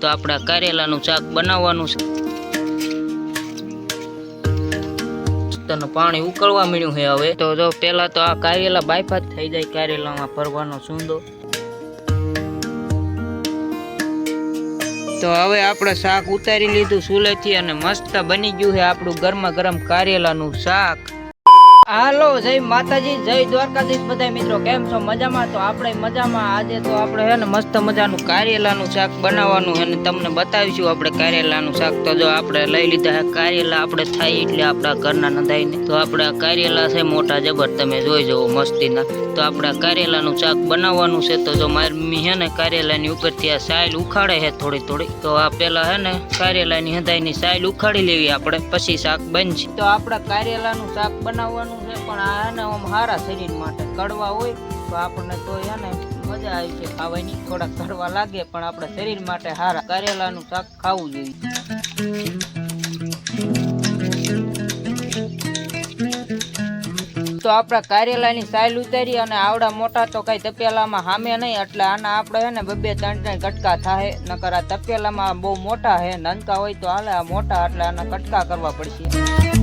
તો આપણા કારેલાનું શાક બનાવવાનું છે. પાણી ઉકળવા મળ્યું છે હવે? તો જો, પેલા તો આ કારેલા બાયફાત થઈ જાય, કારેલામાં ભરવાનો સુંદો. તો હવે આપણે શાક ઉતારી લીધું ચૂલેથી અને મસ્ત બની ગયું છે આપણું ગરમા ગરમ કારેલાનું શાક. હાલો, જય માતાજી, જય દ્વારકાધીશ બધા મિત્રો, કેમ છો? મજામાં? તો આપણે મજામાં. આજે તો આપણે હે ને મસ્ત મજાનું કારેલાનું શાક બનાવવાનું અને તમને બતાવીશું આપણે કારેલાનું શાક. તો જો આપણે લઈ લીધા છે કારેલા આપણે થાય એટલે આપણા ઘરના નદાઈને. તો આપણા કારેલા છે મોટા જબર, તમે જોઈ જવો મસ્તીના. તો આપણા કારેલાનું શાક બનાવવાનું છે. તો જો મારી મમ્મી હે ને કારેલાની ઉપરથી આ સાઈલ ઉખાડે છે થોડી થોડી. તો આ પેલા હે ને કારેલાની હંધાઈની સાઈલ ઉખાડી લેવી આપણે, પછી શાક બનશે. તો આપણા કારેલાનું શાક બનાવવાનું છે, પણ આ હે ને આમ સારા શરીર માટે કડવા હોય, તો આપણને તો એને મજા આવી છે ખાવાની. થોડા કડવા લાગે, પણ આપણે શરીર માટે હારા. કારેલાનું શાક ખાવું જોઈએ. તો આપણા કારેલાની સાઈલ ઉતારી અને આવડા મોટા તો કઈ તપેલામાં હામે નહીં, એટલે આના આપણે હે ને બબે ત્રણ ત્રણ કટકા થાય નકર આ તપેલામાં બહુ મોટા હે નાનકા હોય તો હાલે આ મોટા, એટલે આના કટકા કરવા પડશે.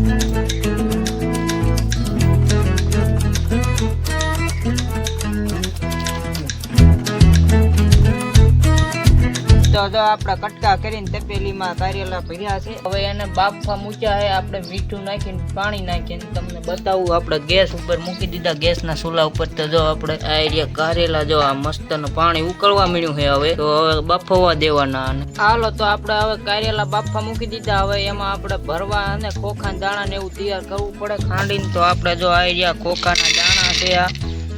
તો જો કટકા કરીને તપેલીમાં કારેલા ભર્યા છે. હવે એને બાફવા મૂક્યા છે, આપણે મીઠું નાખીને પાણી નાખીને તમને બતાવું. આપણે ગેસ ઉપર મૂકી દીધા. ગેસના ચૂલા ઉપર તો જો આપણે આ એરિયા કારેલા જો આ મસ્ત પાણી ઉકળવા મળ્યું છે હવે, તો હવે બફવા દેવાના અને હાલો તો આપણે હવે કારેલા બાફવા મૂકી દીધા. હવે એમાં આપણે ભરવા અને ખોખા દાણા ને એવું તૈયાર કરવું પડે. ખાંડીને તો આપણે જો આ એરિયા ખોખાના દાણા છે આ.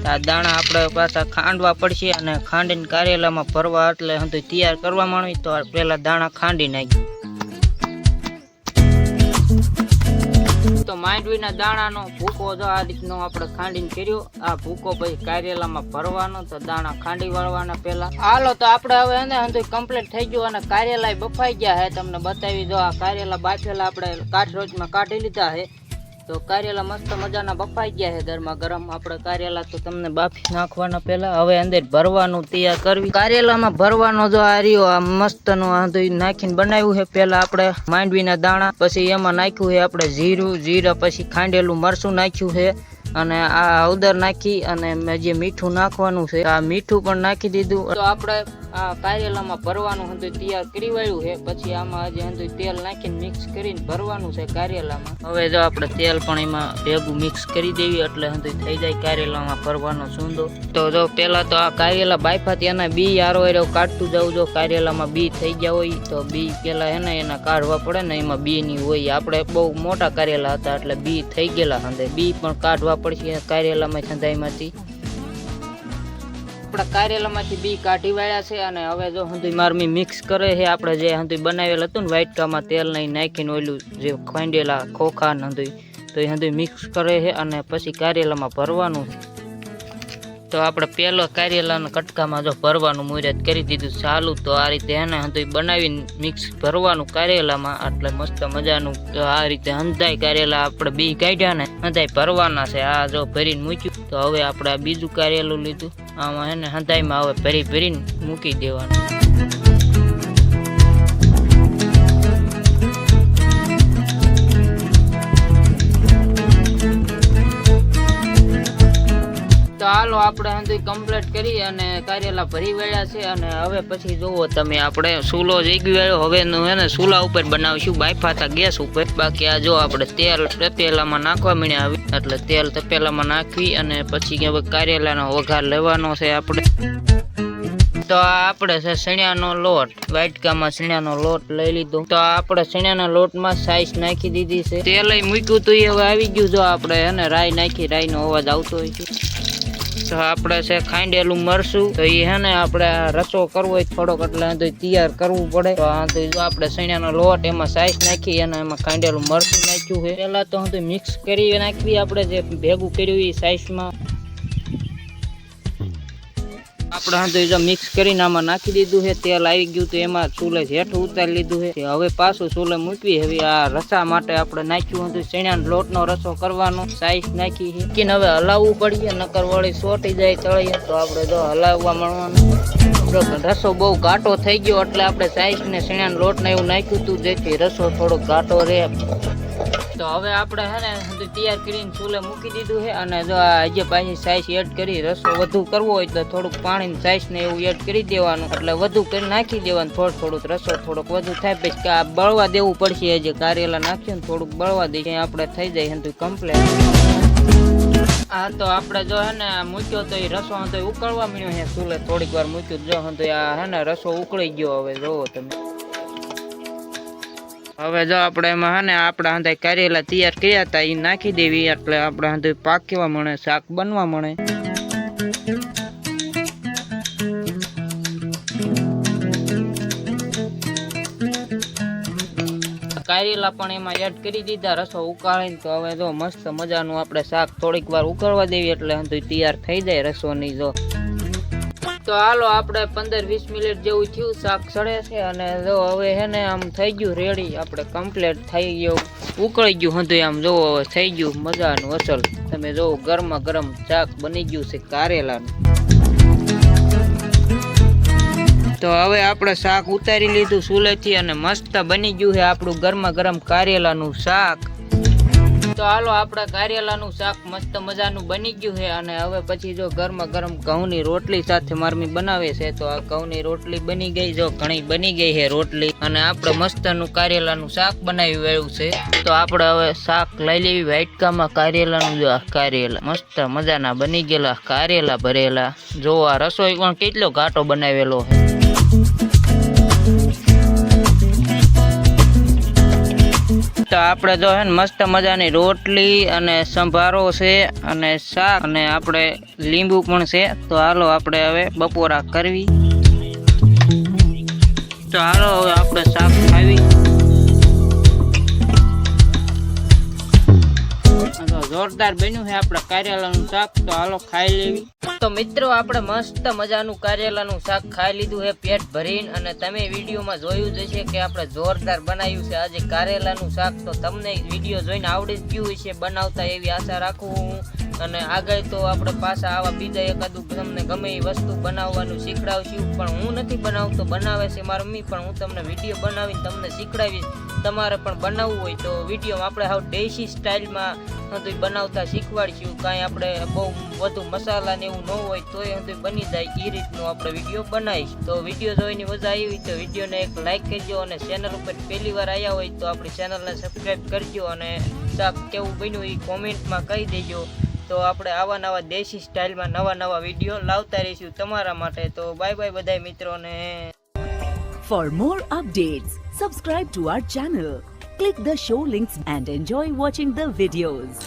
આ દાણા આપણે પાછા ખાંડવા પડશે અને ખાંડીને કારેલામાં ભરવા એટલે હંધુય તૈયાર કરવા માંડવી તો પેલા દાણા ખાંડી નાખી તો માંડવીના દાણાનો ભૂકો જો આ રીતનો આપણે ખાંડીને કર્યો, આ ભૂકો પછી કારેલામાં ભરવાનો, તો દાણા ખાંડી વાળવાના પહેલા. હાલો તો આપણે હવે એને હંતુ કમ્પ્લીટ થઈ ગયું અને કારેલા બફાઈ ગયા હે. તમને બતાવી દો આ કારેલા બાફેલા આપણે કાઠ રોજમાં કાઢી લીધા હે. તો કારેલા મસ્ત મજાના બફાઈ ગયા છે ગરમા ગરમ આપણે કારેલા તો તમને બાફી નાખવાના પહેલા. હવે અંદર ભરવાનું તૈયાર કરવી. કારેલામાં ભરવાનો જો આ રહ્યો, આ મસ્ત નો નાખીને બનાવ્યું છે. પહેલા આપણે માંડવીના દાણા, પછી એમાં નાખ્યું છે આપણે જીરું, જીરા, પછી ખાંડેલું મરચું નાખ્યું છે. અને આ હળદર નાખી અને જે મીઠું નાખવાનું છે, આ મીઠું પણ નાખી દીધું. તો આપણે આ કારેલામાં ભરવાનું હતું તૈયાર કરી વાળ્યું છે, પછી આમાં જે હતું તેલ નાખીને મિક્સ કરીને ભરવાનું છે કારેલામાં. હવે જો આપણે તેલ પણ એમાં ભેગું મિક્સ કરી દેવી, એટલે હતું થઈ જાય કારેલામાં ભરવાનો સુંદો. તો જો પહેલાં તો આ કારેલા બાયફાથી એના બી આરો એરો કાઢતું જવું જો કારેલામાં બી થઈ ગયા હોય, તો બી પેલા એને એના કાઢવા પડે ને એમાં બી ની હોય. આપણે બહુ મોટા કારેલા હતા, એટલે બી થઈ ગયેલા હંધે. બી પણ કાઢવા પડશે કારેલામાં સંધાઈમાંથી આપણા કારેલામાંથી બી કાઢી વાળ્યા છે અને હવે જો હંધુય મારમી મિક્સ કરે છે, આપણે જે હંધુય બનાવેલ હતું ને વાઇટકામાં તેલ નહીં નાખીને ઓલું જે ખાંડેલા ખોખા ને હંધુય તો એ હંધુય મિક્સ કરે છે અને પછી કારેલામાં ભરવાનું છે. તો આપણે પહેલો કારેલાના કટકામાં જો ભરવાનું મુહૂર્ત કરી દીધું ચાલુ, તો આ રીતે એને હંધુય બનાવીને મિક્સ ભરવાનું કારેલામાં. એટલે મસ્ત મજાનું તો આ રીતે હંધાય કારેલા આપણે બી કાઢ્યા ને, હંધાય ભરવાના છે. આ જો ભરીને મૂક્યું, તો હવે આપણે બીજું કારેલું લીધું. આમાં એને હંધાઈમાં હવે ભરી ભરીને મૂકી દેવાનું. તો હાલો આપણે હંધી કમ્પ્લીટ કરી અને કારેલા ભરી વળ્યા છે અને હવે પછી જોવો તમે આપણે સુલો જઈ ગયો હવે હે ને સૂલા ઉપર બનાવીશું. બાફાતા ગેસ ઉપર. બાકી આ જો આપણે તેલ તપેલામાં નાખવા મળ્યા આવી. એટલે તેલ તપેલામાં નાખવી અને પછી હવે કારેલાનો વઘાર લેવાનો છે આપણે. તો આપણે છે સણિયાનો લોટ. વાટકામાં સણિયાનો લોટ લઈ લીધો. તો આપણે સણિયાના લોટમાં સાઈઝ નાખી દીધી છે. તેલ મૂક્યું તો એ હવે આવી ગયું. જો આપણે એને રાઈ નાખી, રાઈનો અવાજ આવતો હોય છે. આપણે છે ખાંડેલું મરસું, તો એ હે ને આપણે રસો કરવો હોય થોડોક એટલે તો તૈયાર કરવું પડે. તો આ તો આપણે સણિયાનો લોટ એમાં સાઈઝ નાખી અને એમાં ખાંડેલું મરસું નાખ્યું છે. પહેલા તો હું મિક્સ કરી નાખવી, આપણે જે ભેગું કર્યું એ સાઈઝમાં. આપણે હા જો મિક્સ કરીને આમાં નાખી દીધું છે, તેલ આવી ગયું તો એમાં ચૂલે હેઠ ઉતારી લીધું છે. હવે પાછું ચૂલે મૂકવી, હવે આ રસા માટે આપણે નાખ્યું હતું, ચણાના લોટનો રસો કરવાનો સાઈઝ નાખી છે. કે હવે હલાવવું પડીએ, નકર વળી સોટી જાય તળીએ, તો આપણે જો હલાવવા મળવાનું. રસો બહુ ઘાટો થઈ ગયો, એટલે આપણે સાઈઝ ને સીણાનો લોટ ને એવું નાખ્યું હતું, જેથી રસો થોડો ઘાટો રહે. તો હવે આપણે હે ને તૈયાર કરીને ચૂલે મૂકી દીધું છે અને જો આજે પાછી સાઈઝ એડ કરી રસો વધુ કરવો હોય તો થોડુંક પાણી સાઈઝ ને એવું એડ કરી દેવાનું. એટલે વધુ કરી નાખી દેવાનું. થોડું થોડુંક રસો થોડોક વધુ થાય પછી આ બળવા દેવું પડશે જે કારેલા નાખ્યું ને થોડુંક બળવા દઈએ. આપણે થઈ જાય બધું કમ્પ્લેટ હા તો આપણે જો હે ને મૂક્યો તો એ રસો તો ઉકળવા મળ્યો છે. ચૂલે થોડીક વાર મૂક્યું જો હતો આ હે ને રસો ઉકળી ગયો હવે. જોવો તમે. હવે જો આપણે એમાં હે ને આપણા હાથે કારેલા તૈયાર કર્યા હતા એ નાખી દેવી એટલે આપણે હાથે પાકવા મળે, શાક બનવા મળે. કારેલા પણ એમાં એડ કરી દીધા, રસો ઉકાળીને તો હવે જો મસ્ત મજાનું આપણે શાક થોડીક વાર ઉકળવા દેવી એટલે તૈયાર થઈ જાય રસોની જો. તો હાલો આપણે પંદર વીસ મિનિટ જેવું થયું, શાક સડે છે અને જો હવે હે ને આમ થઈ ગયું રેડી આપણે કમ્પ્લીટ થઈ ગયું, ઉકળી ગયું હતું આમ જોવો હવે થઈ ગયું મજાનું અસલ. તમે જોવો ગરમા ગરમ શાક બની ગયું છે કારેલાનું. તો હવે આપણે શાક ઉતારી લીધું ચૂલેથી અને મસ્ત બની ગયું છે આપણું ગરમા ગરમ કારેલાનું શાક. તો હાલો આપણે કારેલાનું શાક મસ્ત મજાનું બની ગયું છે અને હવે પછી જો ગરમા ગરમ ઘઉંની રોટલી સાથે મારમી બનાવે છે તો આ ઘઉંની રોટલી બની ગઈ, જો ઘણી બની ગઈ છે રોટલી. અને આપણે મસ્તનું કારેલાનું શાક બનાવ્યું એવું છે. તો આપણે હવે શાક લઈ લેવી વાઇટકામાં કારેલાનું જો કારેલા મસ્ત મજાના બની ગયેલા કારેલા ભરેલા. જો આ રસોઈ પણ કેટલો ઘાટો બનાવેલો છે. તો આપણે જો હે ને મસ્ત મજાની રોટલી અને સંભારો છે અને શાક અને આપણે લીંબુ પણ છે. તો હાલો આપણે હવે બપોરા કરવી. તો હાલો હવે આપણે શાક ખાવી. જોરદાર બન્યું છે આપણે કારેલાનું શાક, તો હાલો ખાઈ લેવી. તો મિત્રો, આપણે મસ્ત મજાનું કારેલાનું શાક ખાઈ લીધું છે, પેટ ભરીને. અને તમે વિડીયોમાં જોયું જ હશે કે આપણે જોરદાર બનાવ્યું છે. આજે કારેલાનું શાક, તો તમને વીડિયો જોઈને આવડી જ ગયું હશે. બનાવતા એવી આશા રાખું હું. અને આગળ તો આપણે પાછા આવા બીજા એકાદું તમને ગમે એ વસ્તુ બનાવવાનું શીખડાવશું, પણ હું નથી બનાવતો, બનાવે છે મારા મમ્મી પણ હું તમને વીડિયો બનાવીને તમને શીખડાવીશ. તમારે પણ બનાવવું હોય તો વીડિયો આપણે હાવ દેશી સ્ટાઇલમાં હતું બનાવતા શીખવાડશું. કાંઈ આપણે બહુ વધુ મસાલા ને એવું ન હોય તો એ હતું બની જાય એ રીતનું આપણે વીડિયો બનાવીશ. તો વીડિયો જોઈને મજા આવી તો વિડીયોને એક લાઈક કરજો અને ચેનલ ઉપર પહેલી વાર આવ્યા હોય તો આપણી ચેનલને સબસ્ક્રાઈબ કરજો અને શાક કેવું બન્યું એ કોમેન્ટમાં કહી દેજો. તો આપણે આવા નવા દેશી સ્ટાઇલમાં નવા નવા વીડિયો લાવતા રહીશું તમારા માટે તો બાય બાય બધાય મિત્રોને For more updates, subscribe to our channel, click the show links and enjoy watching the videos.